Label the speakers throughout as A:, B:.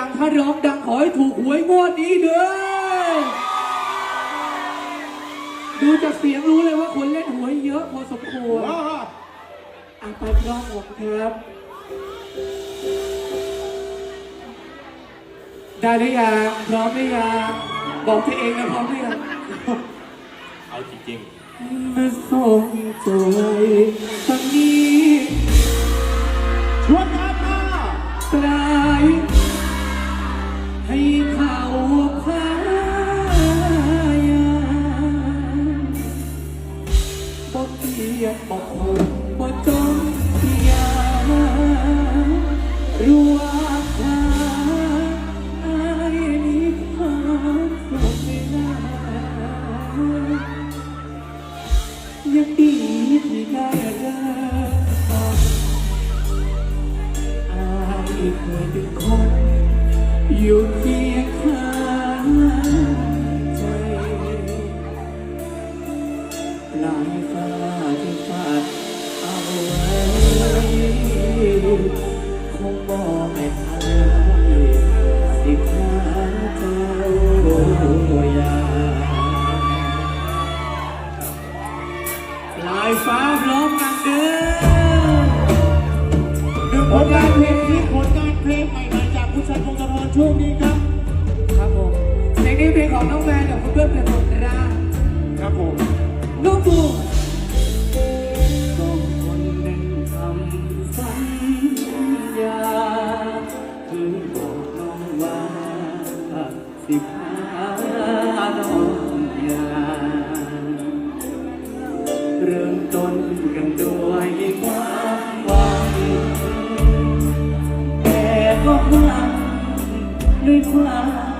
A: ดังถ้าร้องดังขอให้ถูกหวยงวดนี้เด้อดูจากเสียงรู้เลยว่าคนเล่นหวยเยอะพอสมควรอะไปพร้องผมครับ ได้หรือยังพร้อมหรือยังบอกตัวเองนะพร้อมหรือยัง
B: เอาจริงๆ
A: มาส่งตัวตอนนี้ ที่เคยเป็นคนอยู่ที่ นี้เพ
B: ลง
A: ของน้องแฟนกับคุณเพื่อนเป็นคนร่าง
B: ครับผม
A: ลูกบูคนหนึ่งทำสัญญาคือบอกน้องว่าสิบห้าน้องยาเริ่มต้นกันด้วยความหวังแต่ก็พลังด้วยความ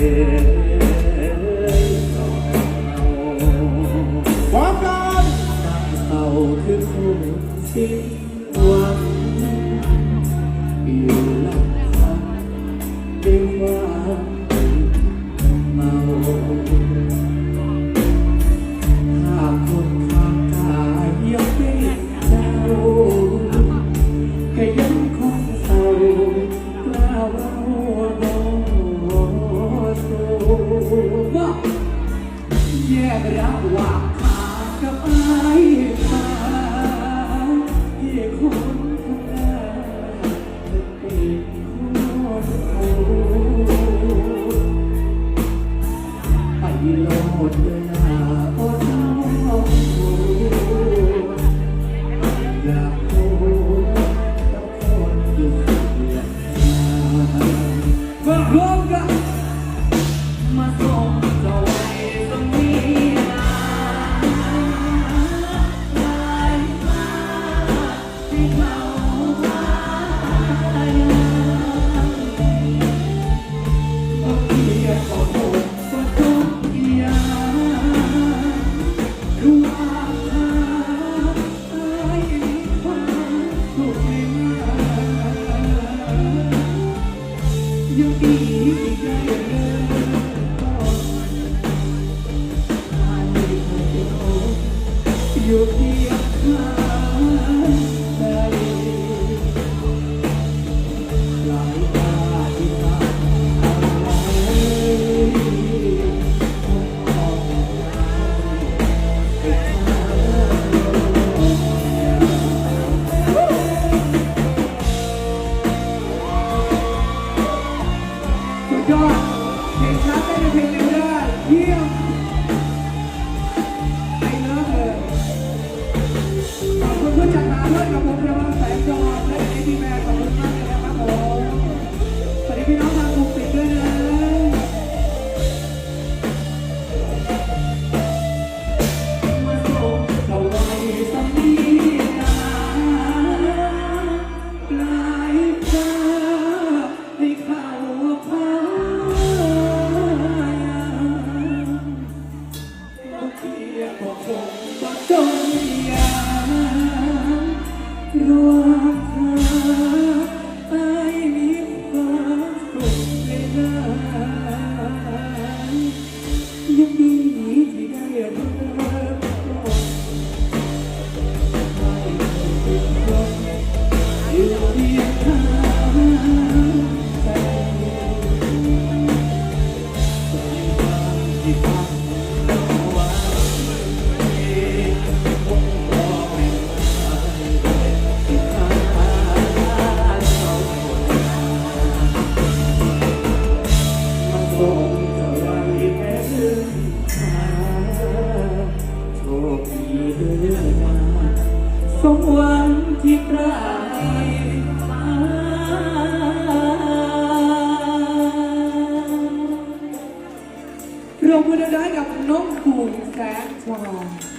A: Yeah. ว่าขาดกับอา Be เ